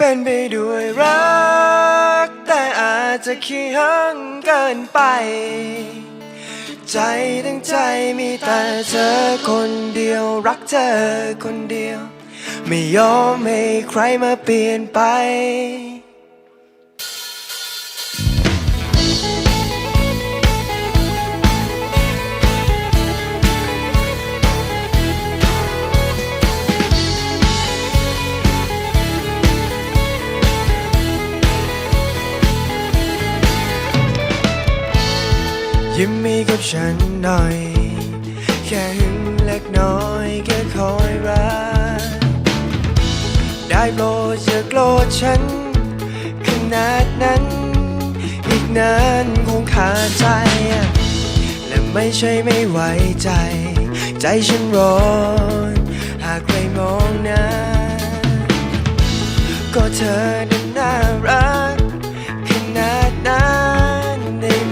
เป็นไปด้วยรัก แต่อาจจะขี้หึงเกินไป ใจทั้งใจมีแต่เธอคนเดียวรักเธอคนเดียว ไม่ยอมให้ใครมาเปลี่ยนไป ยิ้มมีกับฉันหน่อย แค่หึงเล็กน้อยแค่คอยรักได้โปรดอย่าโกรธฉัน ขนาดนั้น อีกนานคงขาดใจ และไม่ใช่ไม่ไว้ใจ ใจฉันร้อน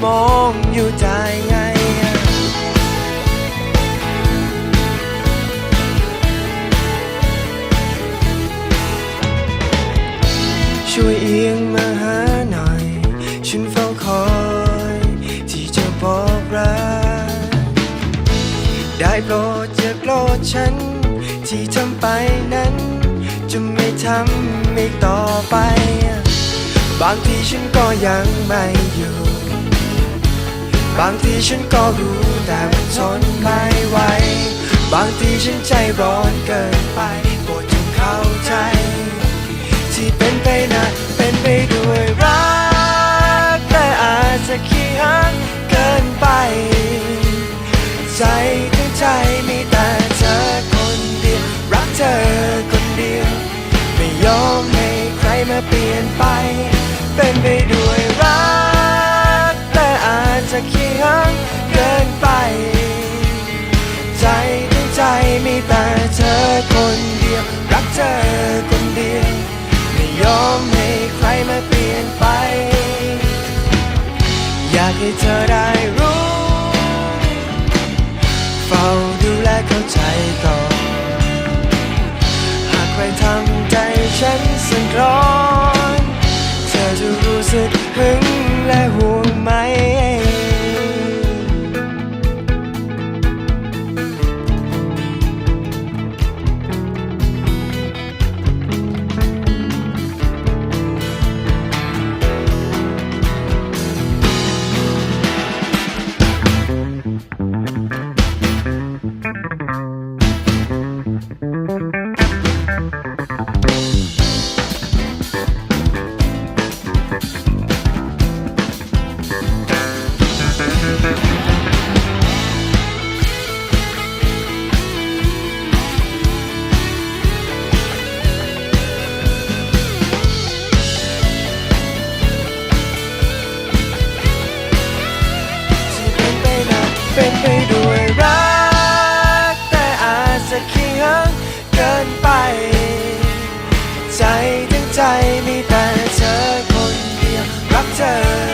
มองอยู่ได้ไง ช่วยเอียงมาหาหน่อย ฉันเฝ้าคอย ที่จะบอกรัก ได้โปรดอย่าโกรธฉัน ที่ทำไปนั้น จะไม่ทำอีกต่อไป บางทีฉันก็ยังไม่อยู่ บางทีฉันก็รู้แต่มันทนไม่ไหว บางทีฉันใจร้อนเกินไปโปรดจงเข้าใจ ที่เป็นไปนะเป็นไปด้วยรัก แต่อาจจะขี้หักเกินไป ใจทั้งใจมีแต่เธอคนเดียว รักเธอคนเดียว ไม่ยอมให้ใครมาเปลี่ยนไป เป็นไปด้วยรัก จจะขี้หักเกินไป ใจทั้งใจมีแต่เธอคนเดียว รักเธอคนเดียว ไม่ยอมให้ใครมาเปลี่ยนไป อยากให้เธอได้รู้ เฝ้าดูแลเข้าใจก่อน หากใครทำใจฉันสั่นคลอน แต่เธอคนเดียวรักเธอ